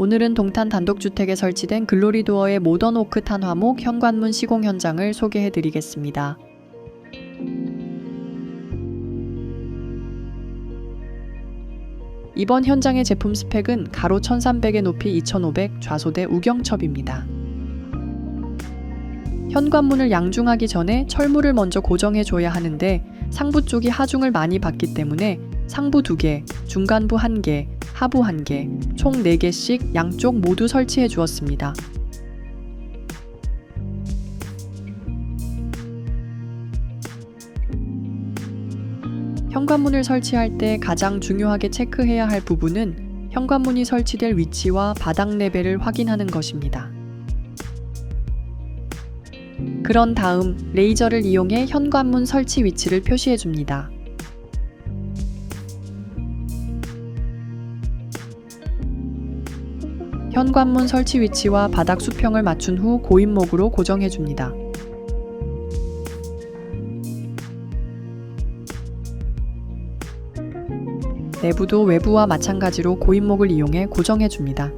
오늘은 동탄 단독주택에 설치된 글로리 도어의 모던 오크 탄화목 현관문 시공 현장을 소개해 드리겠습니다. 이번 현장의 제품 스펙은 가로 1300에 높이 2500, 좌소대 우경첩입니다. 현관문을 양중하기 전에 철물을 먼저 고정해 줘야 하는데 상부 쪽이 하중을 많이 받기 때문에 상부 2개, 중간부 1개, 하부 1개, 총 4개씩 양쪽 모두 설치해 주었습니다. 현관문을 설치할 때 가장 중요하게 체크해야 할 부분은 현관문이 설치될 위치와 바닥 레벨을 확인하는 것입니다. 그런 다음 레이저를 이용해 현관문 설치 위치를 표시해 줍니다. 현관문 설치 위치와 바닥 수평을 맞춘 후 고인목으로 고정해 줍니다. 내부도 외부와 마찬가지로 고인목을 이용해 고정해 줍니다.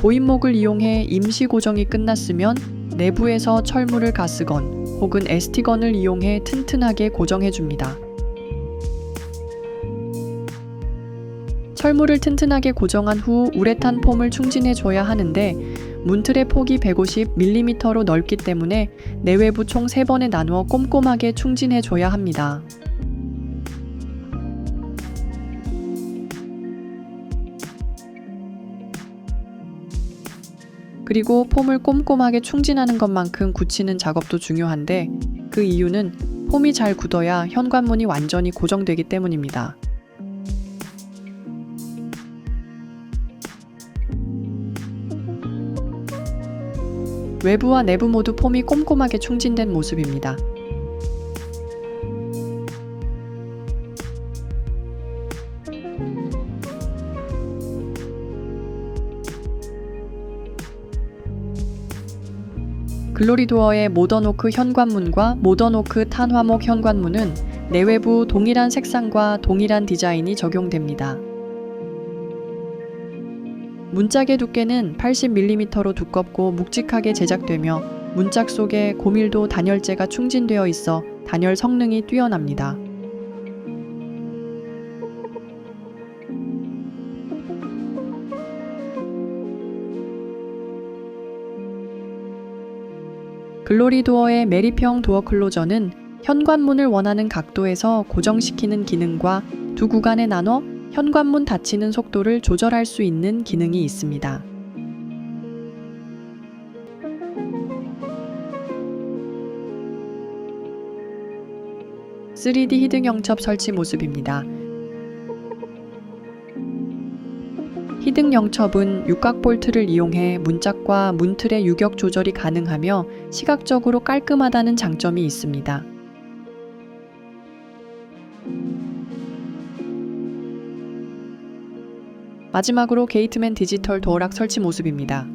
고인목을 이용해 임시 고정이 끝났으면 내부에서 철물을 가스건 혹은 에스티건을 이용해 튼튼하게 고정해 줍니다. 철물을 튼튼하게 고정한 후 우레탄 폼을 충진해 줘야 하는데 문틀의 폭이 150mm로 넓기 때문에 내외부 총 3번에 나누어 꼼꼼하게 충진해 줘야 합니다. 그리고 폼을 꼼꼼하게 충진하는 것만큼 굳히는 작업도 중요한데 그 이유는 폼이 잘 굳어야 현관문이 완전히 고정되기 때문입니다. 외부와 내부 모두 폼이 꼼꼼하게 충진된 모습입니다. 글로리도어의 모던오크 현관문과 모던오크 탄화목 현관문은 내외부 동일한 색상과 동일한 디자인이 적용됩니다. 문짝의 두께는 80mm로 두껍고 묵직하게 제작되며 문짝 속에 고밀도 단열재가 충진되어 있어 단열 성능이 뛰어납니다. 글로리 도어의 메리평 도어 클로저는 현관문을 원하는 각도에서 고정시키는 기능과 두 구간에 나눠 현관문 닫히는 속도를 조절할 수 있는 기능이 있습니다. (3D) 히든 영첩 설치 모습입니다. 히든 영첩은 육각 볼트를 이용해 문짝과 문틀의 유격 조절이 가능하며 시각적으로 깔끔하다는 장점이 있습니다. 마지막으로 게이트맨 디지털 도어락 설치 모습입니다.